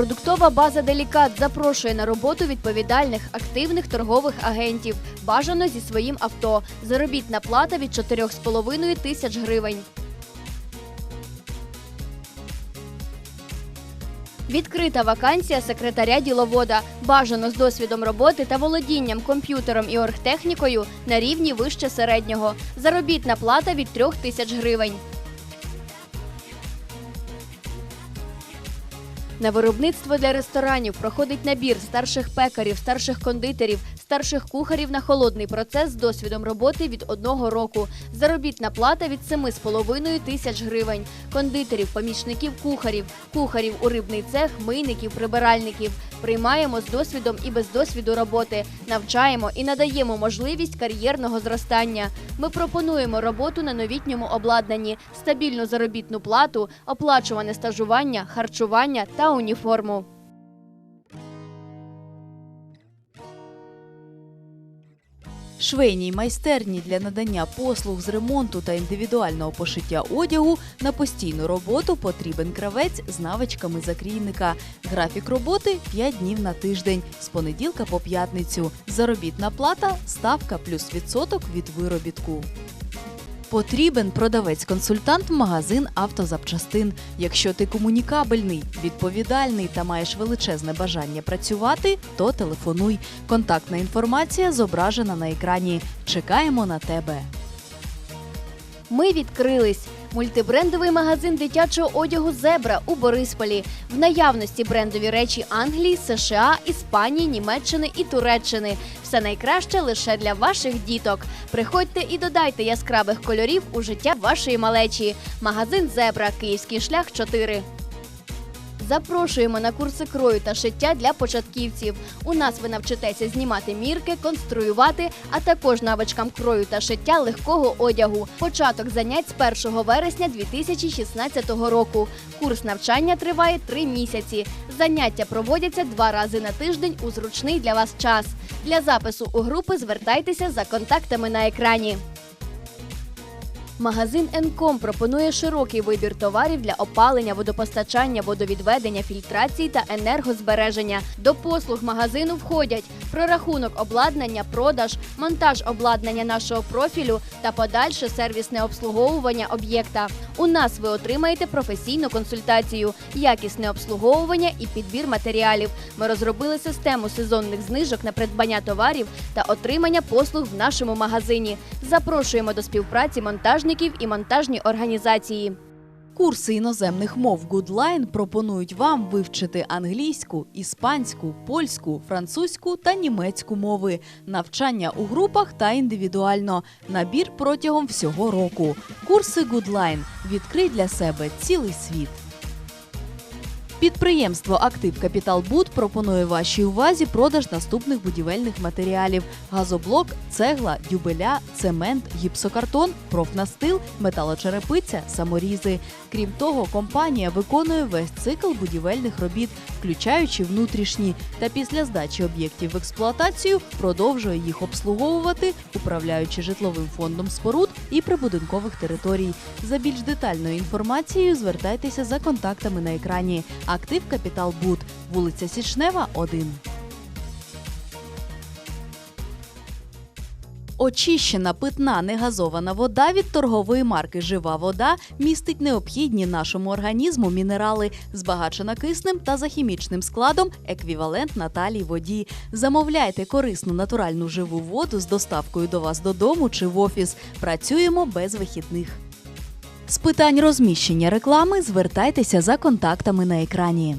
Продуктова база Делікат запрошує на роботу відповідальних активних торгових агентів. Бажано зі своїм авто. Заробітна плата від 4,5 тисяч гривень. Відкрита вакансія секретаря діловода. Бажано з досвідом роботи та володінням комп'ютером і оргтехнікою на рівні вище середнього. Заробітна плата від 3 тисяч гривень. На виробництво для ресторанів проходить набір старших пекарів, старших кондитерів, старших кухарів на холодний процес з досвідом роботи від одного року. Заробітна плата від 7,5 тисяч гривень. Кондитерів, помічників кухарів, кухарів у рибний цех, мийників, прибиральників. Приймаємо з досвідом і без досвіду роботи, навчаємо і надаємо можливість кар'єрного зростання. Ми пропонуємо роботу на новітньому обладнанні, стабільну заробітну плату, оплачуване стажування, харчування та уніформу. Швейній майстерні для надання послуг з ремонту та індивідуального пошиття одягу на постійну роботу потрібен кравець з навичками закрійника. Графік роботи 5 днів на тиждень з понеділка по п'ятницю. Заробітна плата ставка плюс відсоток від виробітку. Потрібен продавець-консультант магазин автозапчастин. Якщо ти комунікабельний, відповідальний та маєш величезне бажання працювати, то телефонуй. Контактна інформація зображена на екрані. Чекаємо на тебе. Ми відкрились. Мультибрендовий магазин дитячого одягу Зебра у Борисполі. В наявності брендові речі Англії, США, Іспанії, Німеччини і Туреччини. Все найкраще лише для ваших діток. Приходьте і додайте яскравих кольорів у життя вашої малечі. Магазин Зебра, Київський шлях 4. Запрошуємо на курси крою та шиття для початківців. У нас ви навчитеся знімати мірки, конструювати, а також навичкам крою та шиття легкого одягу. Початок занять з 1 вересня 2016 року. Курс навчання триває три місяці. Заняття проводяться два рази на тиждень у зручний для вас час. Для запису у групи звертайтеся за контактами на екрані. Магазин Енком пропонує широкий вибір товарів для опалення, водопостачання, водовідведення, фільтрації та енергозбереження. До послуг магазину входять прорахунок обладнання, продаж, монтаж обладнання нашого профілю та подальше сервісне обслуговування об'єкта. У нас ви отримаєте професійну консультацію, якісне обслуговування і підбір матеріалів. Ми розробили систему сезонних знижок на придбання товарів та отримання послуг в нашому магазині. Запрошуємо до співпраці монтажників і монтажні організації. Курси іноземних мов Goodline пропонують вам вивчити англійську, іспанську, польську, французьку та німецьку мови, навчання у групах та індивідуально, набір протягом всього року. Курси Goodline відкрий для себе цілий світ. Підприємство Актив Капітал Буд пропонує вашій увазі продаж наступних будівельних матеріалів: газоблок, цегла, дюбеля, цемент, гіпсокартон, профнастил, металочерепиця, саморізи. Крім того, компанія виконує весь цикл будівельних робіт, включаючи внутрішні, та після здачі об'єктів в експлуатацію продовжує їх обслуговувати, управляючи житловим фондом споруд і прибудинкових територій. За більш детальною інформацією звертайтеся за контактами на екрані. Актив Капітал Буд, вулиця Січнева, 1. Очищена питна негазована вода від торгової марки Жива вода містить необхідні нашому організму мінерали, збагачена киснем та за хімічним складом еквівалент наталій воді. Замовляйте корисну натуральну живу воду з доставкою до вас додому чи в офіс. Працюємо без вихідних. З питань розміщення реклами звертайтеся за контактами на екрані.